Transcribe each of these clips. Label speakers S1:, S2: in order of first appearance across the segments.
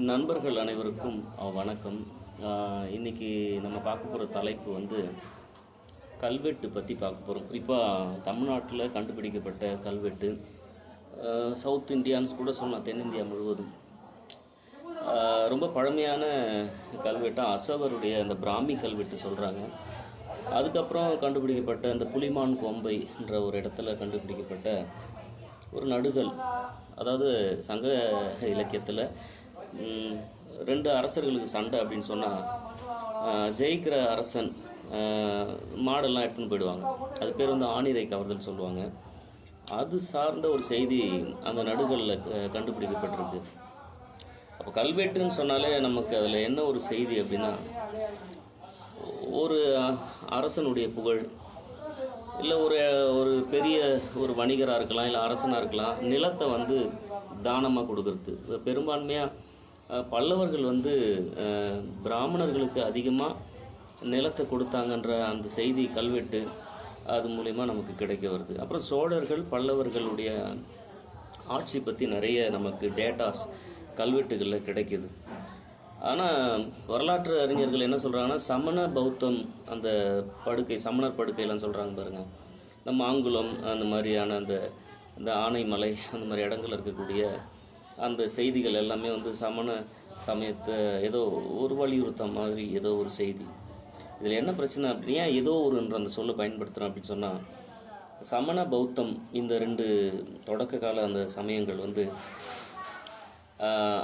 S1: நண்பர்கள் அனைவருக்கும் வணக்கம். இன்னைக்கு நம்ம பார்க்க போகிற தலைப்பு வந்து கல்வெட்டு பற்றி பார்க்க போகிறோம் குறிப்பாக தமிழ்நாட்டில் கண்டுபிடிக்கப்பட்ட கல்வெட்டு சவுத் இந்தியான்னு கூட சொல்லலாம் தென்னிந்தியா முழுவதும். ரொம்ப பழமையான கல்வெட்டாக அசோகருடைய அந்த பிராமி கல்வெட்டு சொல்கிறாங்க அதுக்கப்புறம் கண்டுபிடிக்கப்பட்ட அந்த புலிமான் கோம்பைன்ற ஒரு இடத்துல கண்டுபிடிக்கப்பட்ட ஒரு நடுகள் அதாவது சங்க இலக்கியத்தில் ரெண்டு அரசர்களுக்கு சண்டை அப்படின்னு சொன்னால் ஜெயிக்கிற அரசன் மாடெல்லாம் எடுத்துன்னு போயிடுவாங்க. அது பேர் வந்து ஆணிரை கவர்தல் சொல்லுவாங்க. அது சார்ந்த ஒரு செய்தி அந்த நடுகளில் கண்டுபிடிக்கப்பட்டிருக்கு. அப்போ கல்வெட்டுன்னு சொன்னாலே நமக்கு அதில் என்ன ஒரு செய்தி அப்படின்னா ஒரு அரசனுடைய புகழ் இல்லை ஒரு ஒரு பெரிய ஒரு வணிகராக இருக்கலாம் இல்லை அரசனாக இருக்கலாம் நிலத்தை வந்து தானமாக கொடுக்கறது. பெரும்பான்மையாக பல்லவர்கள் வந்து பிராமணர்களுக்கு அதிகமாக நிலத்தை கொடுத்தாங்கன்ற அந்த செய்தி கல்வெட்டு அது மூலிமா நமக்கு கிடைக்க வருது. அப்புறம் சோழர்கள் பல்லவர்களுடைய ஆட்சி பற்றி நிறைய நமக்கு டேட்டாஸ் கல்வெட்டுகளில் கிடைக்கிது. ஆனால் வரலாற்று அறிஞர்கள் என்ன சொல்கிறாங்கன்னா சமண பௌத்தம் அந்த படுக்கை சமணர் படுக்கைலாம் சொல்கிறாங்க பாருங்கள் இந்த மாங்குளம் அந்த மாதிரியான அந்த இந்த ஆனைமலை அந்த மாதிரி இடங்கள்ல இருக்கக்கூடிய அந்த செய்திகள் எல்லாமே வந்து சமண சமயத்தை ஏதோ ஒரு வலியுறுத்த மாதிரி ஏதோ ஒரு செய்தி. இதில் என்ன பிரச்சனை அப்படின்னா ஏன் ஏதோ ஒருன்ற அந்த சொல்லை பயன்படுத்துகிறோம் அப்படின்னு சொன்னால் சமண பௌத்தம் இந்த ரெண்டு தொடக்க கால அந்த சமயங்கள் வந்து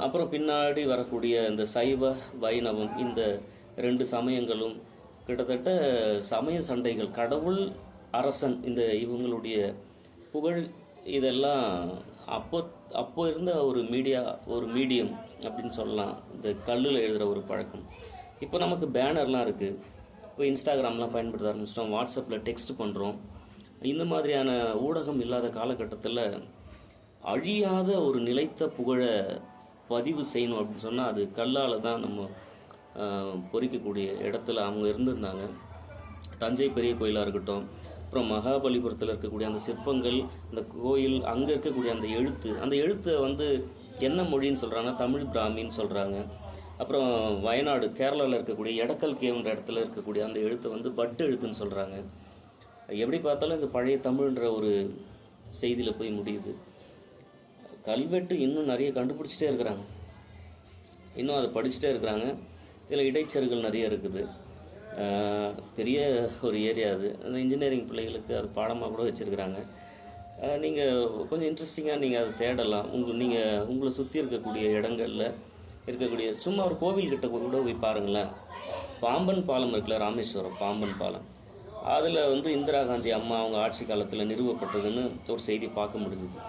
S1: அப்புறம் பின்னாடி வரக்கூடிய இந்த சைவ வைணவம் இந்த ரெண்டு சமயங்களும் கிட்டத்தட்ட சமய சண்டைகள் கடவுள் அரசன் இந்த இவங்களுடைய புகழ் இதெல்லாம் அப்போ அப்போ இருந்த ஒரு மீடியா ஒரு மீடியம் அப்படின்னு சொல்லலாம். இந்த கல்லில் எழுதுகிற ஒரு பழக்கம். இப்போ நமக்கு பேனர்லாம் இருக்குது இப்போ இன்ஸ்டாகிராம்லாம் பயன்படுத்த ஆரம்பிச்சிட்டோம். வாட்ஸ்அப்பில் டெக்ஸ்ட் பண்ணுறோம் இந்த மாதிரியான ஊடகம் இல்லாத காலகட்டத்தில் அழியாத ஒரு நிலைத்த புகழை பதிவு செய்யணும் அப்படின்னு சொன்னால் அது கல்லால் தான் நம்ம பொறிக்கக்கூடிய இடத்துல அவங்க இருந்திருந்தாங்க. தஞ்சை பெரிய கோயிலாக இருக்கட்டும் அப்புறம் மகாபலிபுரத்தில் இருக்கக்கூடிய அந்த சிற்பங்கள் அந்த கோயில் அங்கே இருக்கக்கூடிய அந்த எழுத்து. அந்த எழுத்தை வந்து என்ன மொழின்னு சொல்கிறாங்க தமிழ் பிராமின்னு சொல்கிறாங்க அப்புறம் வயநாடு கேரளாவில் இருக்கக்கூடிய எடக்கல் கேவுன்ற இடத்துல இருக்கக்கூடிய அந்த எழுத்தை வந்து பட்டு எழுத்துன்னு சொல்கிறாங்க எப்படி பார்த்தாலும் இந்த பழைய தமிழ்ன்ற ஒரு செய்தியில் போய் முடியுது. கல்வெட்டு இன்னும் நிறைய கண்டுபிடிச்சிட்டே இருக்கிறாங்க. இன்னும் அதை படிச்சுட்டே இருக்கிறாங்க. இதில் இடைச்சர்கள் நிறைய இருக்குது. பெரிய ஒரு ஏரியா அது. அந்த இன்ஜினியரிங் பிள்ளைகளுக்கு அது பாடமாக கூட வச்சுருக்கிறாங்க. நீங்கள் கொஞ்சம் இன்ட்ரெஸ்டிங்காக நீங்கள் அதை தேடலாம். உங்கள் நீங்கள் உங்களை சுற்றி இருக்கக்கூடிய இடங்களில் இருக்கக்கூடிய சும்மா ஒரு கோவில் கிட்ட கூட போய் பாருங்களேன். பாம்பன் பாலம் இருக்குல்ல ராமேஸ்வரம் பாம்பன் பாலம். அதில் வந்து இந்திரா காந்தி அம்மா அவங்க ஆட்சி காலத்தில் நிறுவப்பட்டதுன்னு ஒரு செய்தி பார்க்க முடிஞ்சுது.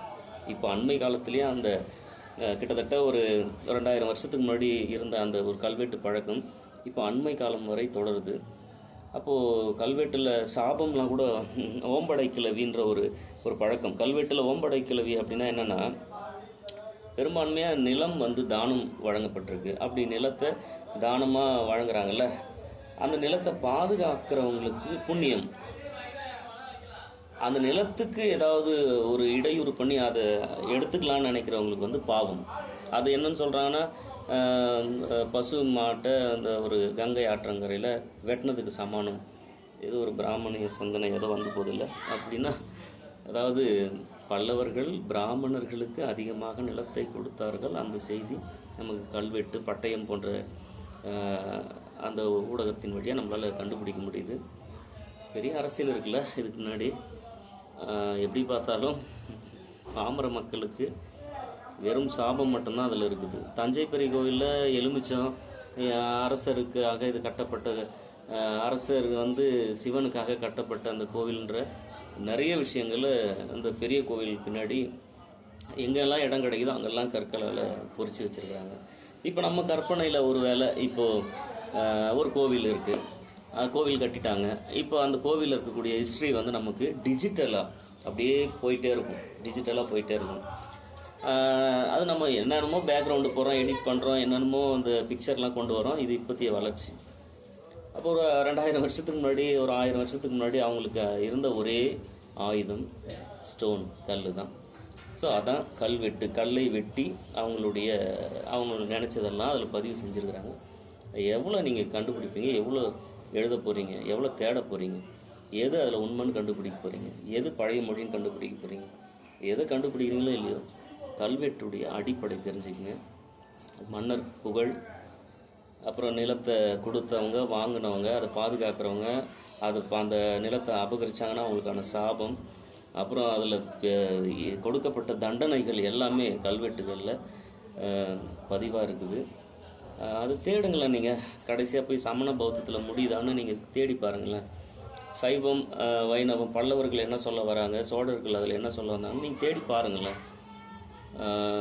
S1: இப்போ அண்மை காலத்திலேயே அந்த கிட்டத்தட்ட ஒரு ரெண்டாயிரம் வருஷத்துக்கு முன்னாடி இருந்த அந்த ஒரு கல்வெட்டு பழக்கம் இப்போ அண்மை காலம் வரை தொடருது. அப்போது கல்வெட்டில் சாபம்லாம் கூட ஓம்படை கிளவின்ற ஒரு ஒரு பழக்கம். கல்வெட்டில் ஓம்படை கிளவி அப்படின்னா என்னென்னா பெரும்பான்மையாக நிலம் வந்து தானம் வழங்கப்பட்டிருக்கு. அப்படி நிலத்தை தானமாக வழங்குறாங்கல்ல? அந்த நிலத்தை பாதுகாக்கிறவங்களுக்கு புண்ணியம். அந்த நிலத்துக்கு ஏதாவது ஒரு இடையூறு பண்ணி அதை எடுத்துக்கலான்னு நினைக்கிறவங்களுக்கு வந்து பாவம். அது என்னன்னு சொல்கிறாங்கன்னா பசு மாட்டை அந்த ஒரு கங்கை ஆற்றங்கரையில் வெட்டினதுக்கு சமானம். ஏதோ ஒரு பிராமணிய சிந்தனை ஏதோ வந்து போதில்லை? அப்படின்னா அதாவது பல்லவர்கள் பிராமணர்களுக்கு அதிகமாக நிலத்தை கொடுத்தார்கள். அந்த செய்தி நமக்கு கல்வெட்டு பட்டயம் போன்ற அந்த ஊடகத்தின் வழியாக நம்மளால் கண்டுபிடிக்க முடியுது. பெரிய அரசியல் இருக்குல்ல இதுக்கு முன்னாடி. எப்படி பார்த்தாலும் பாமர மக்களுக்கு வெறும் சாபம் மட்டும்தான் அதில் இருக்குது. தஞ்சை பெரிய கோவிலில் எலுமிச்சம் அரசருக்காக இது கட்டப்பட்ட அரசர் வந்து சிவனுக்காக கட்டப்பட்ட அந்த கோவில்ன்ற நிறைய விஷயங்களை அந்த பெரிய கோவில் பின்னாடி எங்கெல்லாம் இடம் கிடைக்குதோ அங்கெல்லாம் கற்களால் பொறிச்சு வச்சுருக்குறாங்க. இப்போ நம்ம கற்பனையில் ஒரு வேளை இப்போது ஒரு கோவில் இருக்குது கோவில் கட்டிட்டாங்க. இப்போ அந்த கோவிலில் இருக்கக்கூடிய ஹிஸ்ட்ரி வந்து நமக்கு டிஜிட்டலாக அப்படியே போயிட்டே இருக்கும். டிஜிட்டலாக போயிட்டே இருக்கும். அது நம்ம என்னென்னமோ பேக்ரவுண்டு போகிறோம் எடிட் பண்ணுறோம் என்னென்னமோ அந்த பிக்சர்லாம் கொண்டு வரோம். இது இப்போத்திய வளர்ச்சி. அப்போ ஒரு ரெண்டாயிரம் வருஷத்துக்கு முன்னாடி ஒரு ஆயிரம் வருஷத்துக்கு முன்னாடி அவங்களுக்கு இருந்த ஒரே ஆயுதம் ஸ்டோன் கல் தான் ஸோ அதான் கல்வெட்டு கல்லை வெட்டி அவங்களுடைய அவங்க நினச்சதெல்லாம் அதில் பதிவு செஞ்சுருக்கிறாங்க. எவ்வளோ நீங்கள் கண்டுபிடிப்பீங்க? எவ்வளோ எழுத போகிறீங்க எவ்வளோ தேட போகிறீங்க எது அதில் உண்மைன்னு கண்டுபிடிக்க போகிறீங்க எது பழைய மொழின்னு கண்டுபிடிக்க போகிறீங்க எதை கண்டுபிடிக்கிறீங்களோ இல்லையோ? கல்வெட்டுடைய அடிப்படை தெரிஞ்சுக்கங்க. மன்னர் புகழ் அப்புறம் நிலத்தை கொடுத்தவங்க வாங்கினவங்க அதை பாதுகாக்கிறவங்க அது அந்த நிலத்தை அபகரிச்சாங்கன்னா அவங்களுக்கான சாபம். அப்புறம் அதில் கொடுக்கப்பட்ட தண்டனைகள் எல்லாமே கல்வெட்டுகளில் பதிவாக இருக்குது. அது தேடுங்களேன் நீங்கள் கடைசியாக போய் சமண பௌத்தத்தில் முடியுதான்னு நீங்கள் தேடி பாருங்களேன். சைவம் வைணவம் பல்லவர்கள் என்ன சொல்ல வராங்க சோழர்கள் அதில் என்ன சொல்ல வந்தாங்கன்னு நீங்கள் தேடி பாருங்களேன்.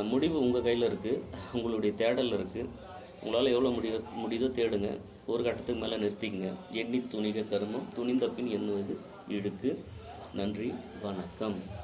S1: முடிவு உங்கள் கையில் இருக்குது உங்களுடைய தேடல் இருக்குது உங்களால் எவ்வளோ முடிய முடியுதோ தேடுங்க. ஒரு கட்டத்துக்கு மேலே நிறுத்திக்கங்க. எண்ணி துணிக கருமம். துணிந்த பின் எண்ணுவது இடுக்கு. நன்றி. வணக்கம்.